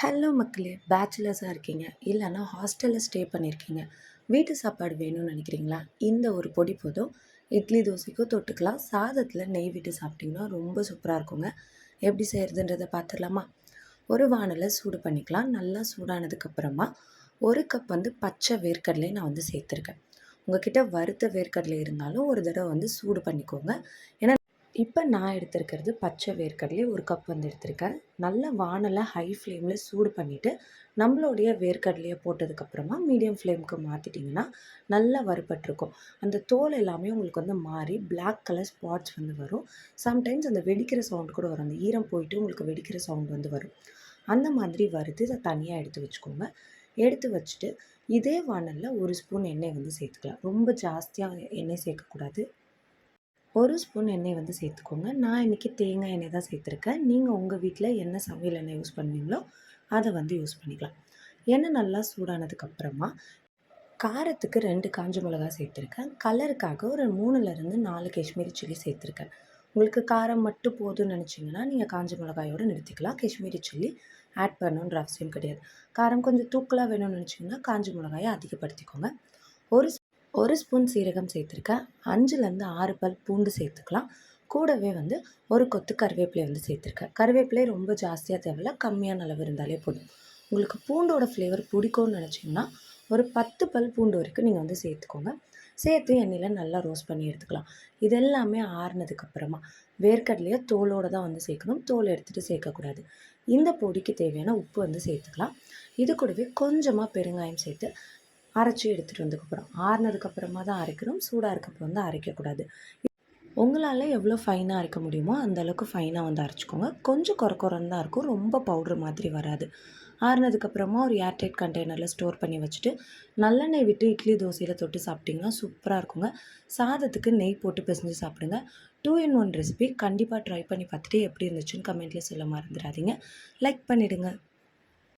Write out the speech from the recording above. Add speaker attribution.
Speaker 1: Hello மக்களே பேச்சுலர்ஸாக இருக்கீங்க இல்லைன்னா ஹாஸ்டலில் ஸ்டே பண்ணியிருக்கீங்க வீட்டு சாப்பாடு வேணும்னு நினைக்கிறீங்களா? இந்த ஒரு பொடி போதும். இட்லி தோசைக்கோ தொட்டுக்கலாம். சாதத்தில் நெய் விட்டு சாப்பிட்டிங்கன்னா ரொம்ப சூப்பராக இருக்குங்க. எப்படி செய்கிறதுன்றதை பார்த்துடலாமா? ஒரு வானலை சூடு பண்ணிக்கலாம். நல்லா சூடானதுக்கப்புறமா ஒரு கப் வந்து பச்சை வேர்க்கடலை நான் வந்து சேர்த்துருக்கேன். உங்ககிட்ட வறுத்த வேர்க்கடலை இருந்தாலும் ஒரு தடவை வந்து சூடு பண்ணிக்கோங்க. ஏன்னா இப்போ நான் எடுத்திருக்கிறது பச்சை வேர்க்கடலை ஒரு கப் வந்து எடுத்திருக்கேன். நல்ல வானலை ஹை ஃப்ளேமில் சூடு பண்ணிவிட்டு நம்மளுடைய வேர்க்கடலையை போட்டதுக்கப்புறமா மீடியம் ஃப்ளேமுக்கு மாற்றிட்டிங்கன்னா நல்லா வறுபட்டிருக்கும். அந்த தோல் எல்லாமே உங்களுக்கு வந்து மாறி பிளாக் கலர் ஸ்பாட்ஸ் வந்து வரும். சம்டைம்ஸ் அந்த வெடிக்கிற சவுண்ட் கூட வரும். அந்த ஈரம் போயிட்டு உங்களுக்கு வெடிக்கிற சவுண்ட் வந்து வரும். அந்த மாதிரி வறுத்து இதை தனியாக எடுத்து வச்சுக்கோங்க. எடுத்து வச்சுட்டு இதே வானலில் ஒரு ஸ்பூன் எண்ணெய் வந்து சேர்த்துக்கலாம். ரொம்ப ஜாஸ்தியாக எண்ணெய் சேர்க்கக்கூடாது. ஒரு ஸ்பூன் எண்ணெய் வந்து சேர்த்துக்கோங்க. நான் இன்றைக்கி தேங்காய் எண்ணெய் தான் சேர்த்துருக்கேன். நீங்கள் உங்கள் வீட்டில் என்ன சமையல் எண்ணெய் யூஸ் பண்ணுவீங்களோ அதை வந்து யூஸ் பண்ணிக்கலாம். எண்ணெய் நல்லா சூடானதுக்கப்புறமா காரத்துக்கு ரெண்டு காஞ்ச மிளகா சேர்த்துருக்கேன். கலருக்காக ஒரு மூணுலேருந்து நாலு காஷ்மீரி சில்லி சேர்த்துருக்கேன். உங்களுக்கு காரம் மட்டும் போதும்னு நினச்சிங்கன்னா நீங்கள் காஞ்ச மிளகாயோடு நிறுத்திக்கலாம். காஷ்மீரி சில்லி ஆட் பண்ணணுன்ற அவசியம் கிடையாது. காரம் கொஞ்சம் தூக்கலாக வேணும்னு நினச்சிங்கன்னா காஞ்ச மிளகாயை அதிகப்படுத்திக்கோங்க. ஒரு ஒரு ஸ்பூன் சீரகம் சேர்த்துருக்கேன். அஞ்சுலேருந்து ஆறு பல் பூண்டு சேர்த்துக்கலாம். கூடவே வந்து ஒரு கொத்து கருவேப்பிலை வந்து சேர்த்துருக்கேன். கருவேப்பிலை ரொம்ப ஜாஸ்தியாக தேவையில்ல கம்மியான அளவு இருந்தாலே போதும். உங்களுக்கு பூண்டோட ஃப்ளேவர் பிடிக்கும்னு நினச்சிங்கன்னா ஒரு பத்து பல் பூண்டு வரைக்கும் நீங்கள் வந்து சேர்த்துக்கோங்க. சேர்த்து எண்ணெயில் நல்லா ரோஸ்ட் பண்ணி எடுத்துக்கலாம். இது எல்லாமே ஆறுனதுக்கப்புறமா வேர்க்கடலையை தோலோடு தான் வந்து சேர்க்கணும். தோல் எடுத்துகிட்டு சேர்க்கக்கூடாது. இந்த பொடிக்கு தேவையான உப்பு வந்து சேர்த்துக்கலாம். இது கூடவே கொஞ்சமாக பெருங்காயம் சேர்த்து அரைச்சி எடுத்துகிட்டு வந்ததுக்கப்புறம் ஆறுனதுக்கப்புறமா தான் அரைக்கணும் சூடாக இருக்கப்புறம் வந்து அரைக்கக்கூடாது. உங்களால் எவ்வளோ ஃபைனாக அரைக்க முடியுமோ அந்தளவுக்கு ஃபைனாக வந்து அரைச்சிக்கோங்க. கொஞ்சம் குறை குறைன்னு தான் இருக்கும். ரொம்ப பவுட்ரு மாதிரி வராது. ஆறுனதுக்கப்புறமா ஒரு ஏர்டைட் கண்டெய்னரில் ஸ்டோர் பண்ணி வச்சுட்டு நல்லெண்ணெய் விட்டு இட்லி தோசையில் தொட்டு சாப்பிட்டிங்கன்னா சூப்பராக இருக்குங்க. சாதத்துக்கு நெய் போட்டு பிசைஞ்சு சாப்பிடுங்க. டூ இன் ஒன் ரெசிபி கண்டிப்பாக ட்ரை பண்ணி பார்த்துட்டு எப்படி இருந்துச்சுன்னு கமெண்ட்டில் சொல்ல மறந்துடாதீங்க. லைக் பண்ணிவிடுங்க